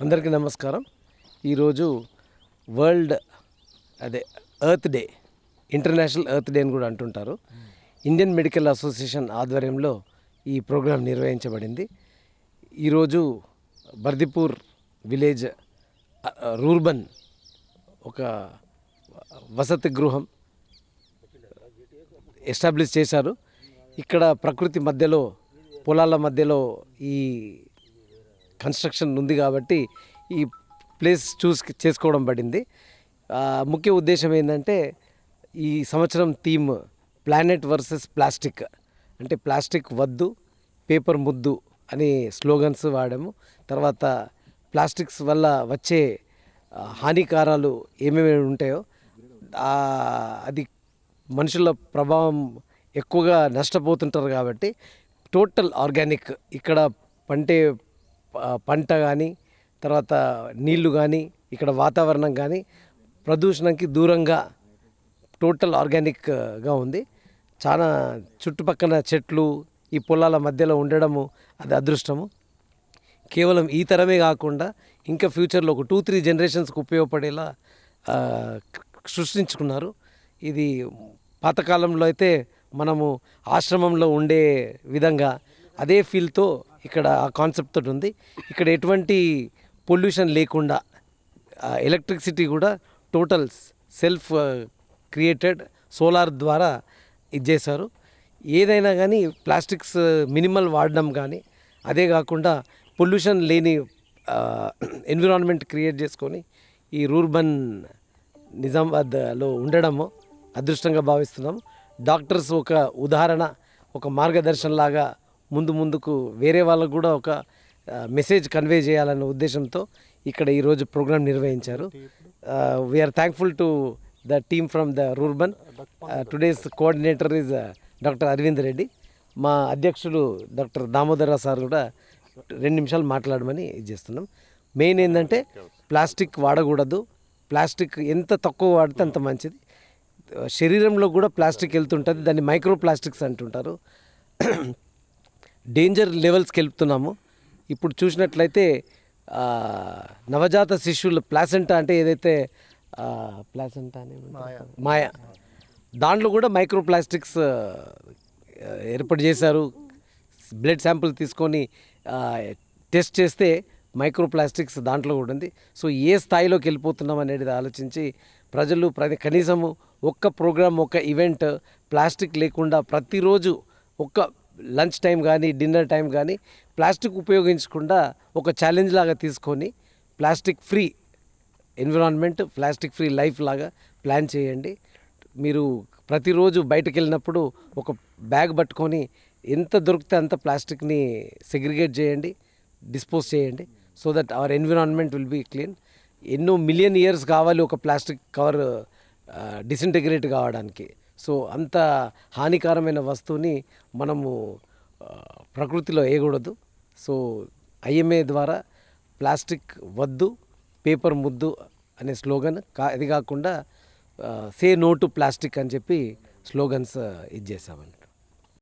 అందరికీ నమస్కారం. ఈరోజు వరల్డ్ అదే earth day international earth day అని కూడా అంటుంటారు. ఇండియన్ మెడికల్ అసోసియేషన్ ఆధ్వర్యంలో ఈ ప్రోగ్రాం నిర్వహించబడింది. ఈరోజు బర్దిపూర్ విలేజ్ రూర్బన్ ఒక వసతి గృహం ఎస్టాబ్లిష్ చేశారు. ఇక్కడ ప్రకృతి మధ్యలో పొలాల మధ్యలో ఈ కన్స్ట్రక్షన్ ఉంది కాబట్టి ఈ ప్లేస్ చూస్ చేసుకోవడం పడింది. ముఖ్య ఉద్దేశం ఏంటంటే ఈ సంవత్సరం థీమ్ ప్లానెట్ వర్సెస్ ప్లాస్టిక్ అంటే ప్లాస్టిక్ వద్దు పేపర్ ముద్దు అని స్లోగన్స్ వాడాము. తర్వాత ప్లాస్టిక్స్ వల్ల వచ్చే హానికారాలు ఏమేమి ఉంటాయో అది మనుషుల ప్రభావం ఎక్కువగా నష్టపోతుంటారు కాబట్టి టోటల్ ఆర్గానిక్ ఇక్కడ పంటే పంట కానీ తర్వాత నీళ్ళు కానీ ఇక్కడ వాతావరణం కానీ ప్రదూషణకి దూరంగా టోటల్ ఆర్గానిక్గా ఉంది. చాలా చుట్టుపక్కల చెట్లు ఈ పొలాల మధ్యలో ఉండడము అది అదృష్టము. కేవలం ఈ తరమే కాకుండా ఇంకా ఫ్యూచర్లో ఒక టూ త్రీ జనరేషన్స్కి ఉపయోగపడేలా సృష్టించుకున్నారు. ఇది పాతకాలంలో అయితే మనము ఆశ్రమంలో ఉండే విధంగా అదే ఫీల్తో ఇక్కడ ఆ కాన్సెప్ట్ తోటి ఉంది. ఇక్కడ ఎటువంటి పొల్యూషన్ లేకుండా ఎలక్ట్రిసిటీ కూడా టోటల్ సెల్ఫ్ క్రియేటెడ్ సోలార్ ద్వారా ఇది చేశారు. ఏదైనా కానీ ప్లాస్టిక్స్ మినిమల్ వాడడం కానీ అదే కాకుండా పొల్యూషన్ లేని ఎన్విరాన్మెంట్ క్రియేట్ చేసుకొని ఈ రూర్బన్ నిజామాబాద్లో ఉండడము అదృష్టంగా భావిస్తున్నాము. డాక్టర్స్ ఒక ఉదాహరణ ఒక మార్గదర్శనంలాగా ముందు ముందుకు వేరే వాళ్ళకు కూడా ఒక మెసేజ్ కన్వే చేయాలనే ఉద్దేశంతో ఇక్కడ ఈరోజు ప్రోగ్రాం నిర్వహించారు. We are thankful to the team from the rurban today's coordinator is doctor Aravind Reddy మా అధ్యక్షులు డాక్టర్ దామోదర సార్ కూడా రెండు నిమిషాలు మాట్లాడమని ఇది చేస్తున్నాం. మెయిన్ ఏంటంటే ప్లాస్టిక్ వాడకూడదు. ప్లాస్టిక్ ఎంత తక్కువ వాడితే అంత మంచిది. శరీరంలో కూడా ప్లాస్టిక్ వెళ్తుంటుంది దాన్ని మైక్రో ప్లాస్టిక్స్ అంటుంటారు. డేంజర్ లెవెల్స్కి వెళ్తున్నాము ఇప్పుడు చూసినట్లయితే నవజాత శిశువులు ప్లాసెంటా అంటే ఏదైతే ప్లాసెంటా అని? మాయ. దాంట్లో కూడా మైక్రో ప్లాస్టిక్స్ ఏర్పాటు చేశారు. బ్లడ్ శాంపుల్ తీసుకొని టెస్ట్ చేస్తే మైక్రో ప్లాస్టిక్స్ దాంట్లో కూడా ఉంది. సో ఏ స్థాయిలోకి వెళ్ళిపోతున్నాం అనేది ఆలోచించి ప్రజలు ప్రతి కనీసము ఒక్క ప్రోగ్రామ్ ఒక్క ఈవెంట్ ప్లాస్టిక్ లేకుండా ప్రతిరోజు ఒక్క లంచ్ టైం కానీ డిన్నర్ టైం కానీ ప్లాస్టిక్ ఉపయోగించకుండా ఒక ఛాలెంజ్ లాగా తీసుకొని plastic free environment plastic free life లాగా ప్లాన్ చేయండి. మీరు ప్రతిరోజు బయటకు వెళ్ళినప్పుడు ఒక బ్యాగ్ పట్టుకొని ఎంత దొరికితే అంత ప్లాస్టిక్ని సెగ్రిగేట్ చేయండి డిస్పోజ్ చేయండి. So that our environment will be clean. ఎన్నో మిలియన్ ఇయర్స్ కావాలి ఒక ప్లాస్టిక్ కవర్ డిసింటగ్రేట్ కావడానికి. సో అంత హానికరమైన వస్తువుని మనము ప్రకృతిలో వేయకూడదు. సో ఐఎంఏ ద్వారా ప్లాస్టిక్ వద్దు పేపర్ ముద్దు అనే స్లోగన్ కా అది కాకుండా సే నో టు ప్లాస్టిక్ అని చెప్పి స్లోగన్స్ ఇది చేసామండి